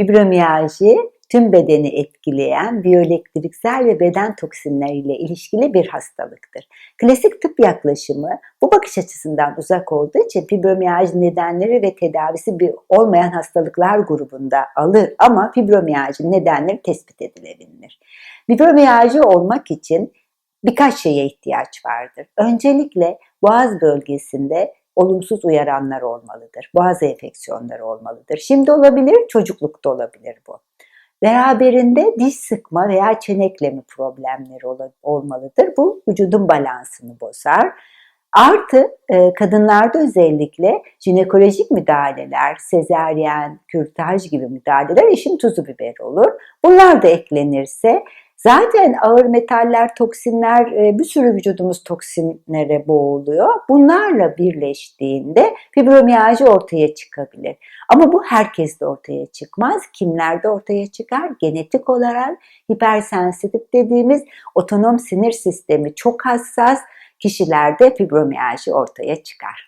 Fibromiyalji tüm bedeni etkileyen biyoelektriksel ve beden toksinleriyle ilişkili bir hastalıktır. Klasik tıp yaklaşımı bu bakış açısından uzak olduğu için fibromiyalji nedenleri ve tedavisi bir olmayan hastalıklar grubunda alır ama fibromiyalji nedenleri tespit edilebilir. Fibromiyalji olmak için birkaç şeye ihtiyaç vardır. Öncelikle boğaz bölgesinde olumsuz uyaranlar olmalıdır. Boğaz enfeksiyonları olmalıdır. Şimdi olabilir, çocuklukta olabilir bu. Beraberinde diş sıkma veya çenekleme problemleri olmalıdır. Bu vücudun balansını bozar. Artı e, kadınlarda özellikle jinekolojik müdahaleler, sezeryen, kürtaj gibi müdahaleler işin tuzu biber olur. Bunlar da eklenirse Zaten ağır metaller, toksinler, e, bir sürü vücudumuz toksinlere boğuluyor. Bunlarla birleştiğinde fibromiyalji ortaya çıkabilir. Ama bu herkeste ortaya çıkmaz. Kimlerde ortaya çıkar? Genetik olarak hipersensitif dediğimiz otonom sinir sistemi çok hassas kişilerde fibromiyalji ortaya çıkar.